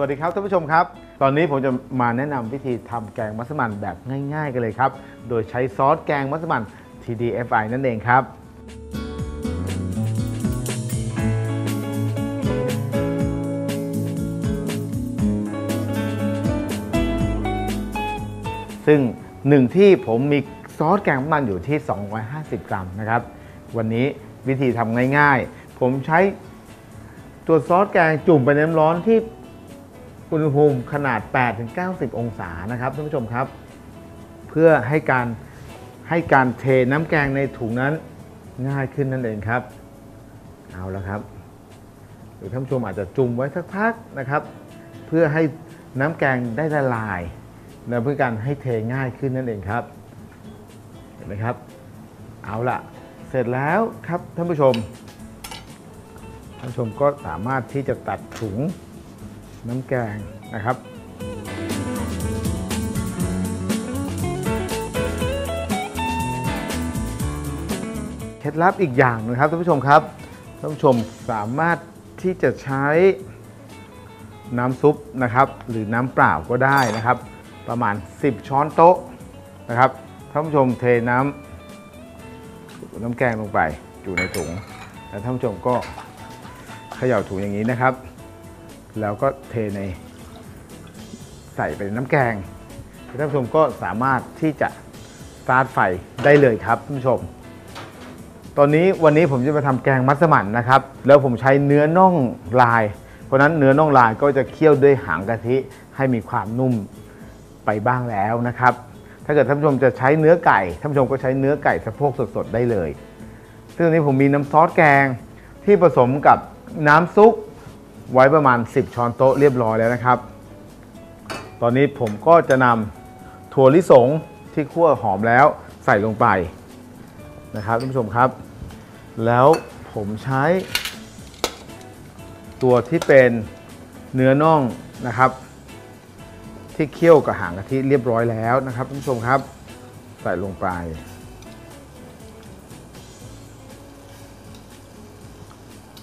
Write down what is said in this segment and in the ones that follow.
วัสดีครับท่านผู้ชมครับ ตอนนี้ผมจะมาแนะนำวิธีทำแกงมัสมั่นแบบง่าย ๆ กันเลยครับ โดยใช้ซอสแกงมัสมั่น TDFI นั่นเองครับซึ่งหนึ่งที่ผมมีซอสแกงมันอยู่ที่ 250 กรัมนะครับ วันนี้วิธีทำง่ายๆ ผมใช้ตัวซอสแกงจุ่มไปในน้ำร้อนที่ อุณหภูมิขนาด 8-90 องศานะครับท่านผู้ชมครับ เพื่อให้การให้การเทน้ำแกงในถุงนั้นง่ายขึ้นนั่นเองครับ เอาละครับ หรือท่านผู้ชมอาจจะจุ่มไว้สักพักนะครับ เพื่อให้น้ำแกงได้ละลายนะเพื่อการให้เทง่ายขึ้นนั่นเองครับ เห็นไหมครับ เอาละเสร็จแล้วครับท่านผู้ชมท่านผู้ชมก็สามารถที่จะตัดถุง น้ำแกงนะครับเคล็ดลับอีกอย่างนะครับท่านผู้ชมครับท่านผู้ชมสามารถที่จะใช้น้ำซุปนะครับ หรือน้ำเปล่าก็ได้นะครับ ประมาณ 10 ช้อนโต๊ะนะครับท่านผู้ชมเทน้ำน้ำแกงลงไปอยู่ในถุงแล้วท่านผู้ชมก็เขย่าถุงอย่างนี้นะครับ แล้วก็เทในใส่ไปในน้ำแกงท่านผู้ชมก็สามารถที่จะสตาร์ทไฟได้เลยครับท่านผู้ชม ตอนนี้วันนี้ผมจะมาทำแกงมัสมั่นนะครับ แล้วผมใช้เนื้อน่องลาย เพราะนั้นเนื้อน่องลายก็จะเคี่ยวด้วยหางกะทิให้มีความนุ่มไปบ้างแล้วนะครับ ถ้าเกิดท่านผู้ชมจะใช้เนื้อไก่ท่านผู้ชมก็ใช้เนื้อไก่สะโพกสดๆได้เลย ซึ่งอันนี้ผมมีน้ำซอสแกงที่ผสมกับน้ำซุป ไว้ประมาณ 10 ช้อนโต๊ะเรียบร้อยแล้วนะครับ ตอนนี้ผมก็จะนำถั่วลิสงที่คั่วหอมแล้วใส่ลงไปนะครับท่านผู้ชมครับ แล้วผมใช้ ตัวที่เป็นเนื้อน่องนะครับ ที่เคี่ยวกับหางกะทิเรียบร้อยแล้วนะครับท่านผู้ชมครับ ใส่ลงไป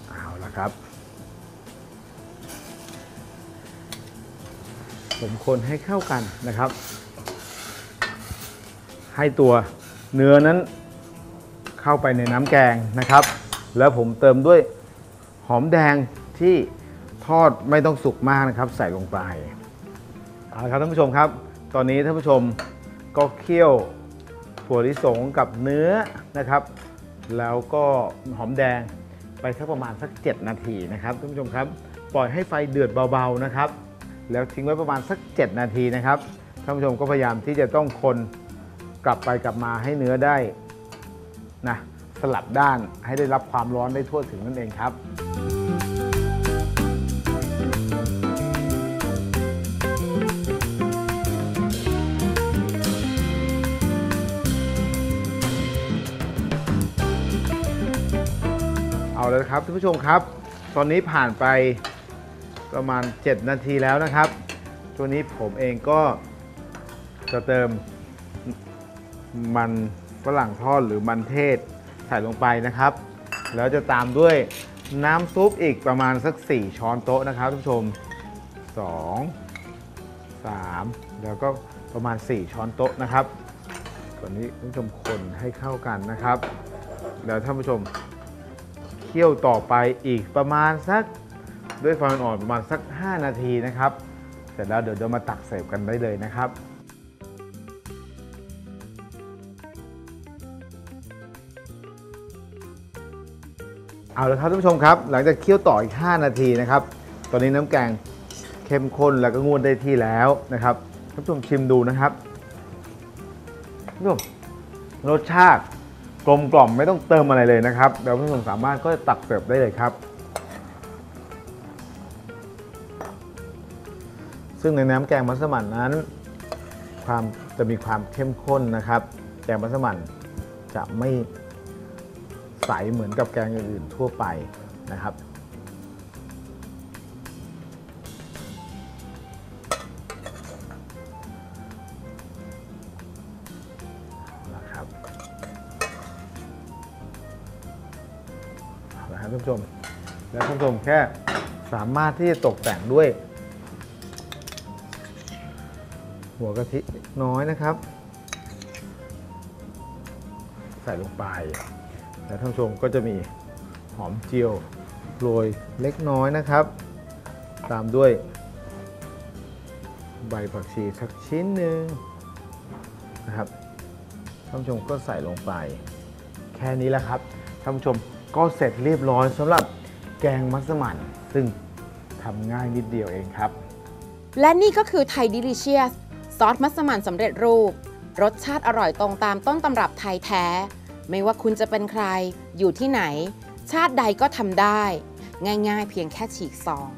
เอาละครับ ผมคนให้เข้ากันนะครับ ให้ตัวเนื้อนั้นเข้าไปในน้ำแกงนะครับ แล้วผมเติมด้วยหอมแดงที่ทอดไม่ต้องสุกมากนะครับ ใส่ลงไปเอาละครับท่านผู้ชมครับ ตอนนี้ท่านผู้ชมก็เคี่ยวถั่วลิสงกับเนื้อนะครับ แล้วก็หอมแดงไปสักประมาณสัก 7 นาทีนะครับท่านผู้ชมครับ ปล่อยให้ไฟเดือดเบาๆนะครับ แล้วทิ้งไว้ประมาณสัก 7 นาทีนะครับท่านผู้ชมก็พยายามที่จะต้องคนกลับไปกลับมาให้เนื้อได้นะสลับด้านให้ได้รับความร้อนได้ทั่วถึงนั่นเองครับ เอาเลยครับท่านผู้ชมครับ ตอนนี้ผ่านไป ประมาณ 7 นาทีแล้วนะครับตัวนี้ผมเองก็จะเติมมันฝรั่งทอดหรือมันเทศใส่ลงไปนะครับ แล้วจะตามด้วยน้ำซุปอีกประมาณสัก 4 ช้อนโต๊ะนะครับท่านผู้ชม 2 3 แล้วก็ประมาณ 4 ช้อนโต๊ะนะครับตอนนี้ท่านผู้ชมคนให้เข้ากันนะครับ แล้วท่านผู้ชมเคี่ยวต่อไปอีกประมาณสัก ด้วยไฟอ่อนประมาณสัก 5 นาทีนะครับ เสร็จแล้วเดี๋ยวเรามาตักเสิร์ฟกันได้เลยนะครับเอาละครับท่านผู้ชมครับ หลังจากเคี่ยวต่ออีก 5 นาทีนะครับ ตอนนี้น้ำแกงเข้มข้นแล้วก็งวดได้ที่แล้วนะครับท่านผู้ชมชิมดูนะครับท่านผู้ชมรสชาติกลมกล่อมไม่ต้องเติมอะไรเลยนะครับเดี๋ยวท่านผู้ชมสามารถก็จะตักเสิร์ฟได้เลยครับ ซึ่งในน้ำแกงมัสมั่นนั้น ความจะมีความเข้มข้นนะครับ แกงมัสมั่นจะไม่ใสเหมือนกับแกงอื่นๆทั่วไปนะครับนะครับครับท่านผู้ชม แล้วท่านผู้ชมแค่สามารถที่จะตกแต่งด้วย หัวกะทิน้อยนะครับ ใส่ลงไป แล้วท่านชมก็จะมีหอมเจียวโรยเล็กน้อยนะครับ ตามด้วย ใบผักชีสักชิ้นหนึ่งนะครับท่านชมก็ใส่ลงไป แค่นี้แหละครับท่านชมก็เสร็จเรียบร้อยสำหรับแกงมัสมั่นซึ่งทำง่ายนิดเดียวเองครับ และนี่ก็คือไทยดิลิเชียส ซอสมัสมั่นสำเร็จรูป รสชาติอร่อยตรงตามต้นตำรับไทยแท้ ไม่ว่าคุณจะเป็นใคร อยู่ที่ไหน ชาติใดก็ทำได้ ง่ายๆ เพียงแค่ฉีกซอง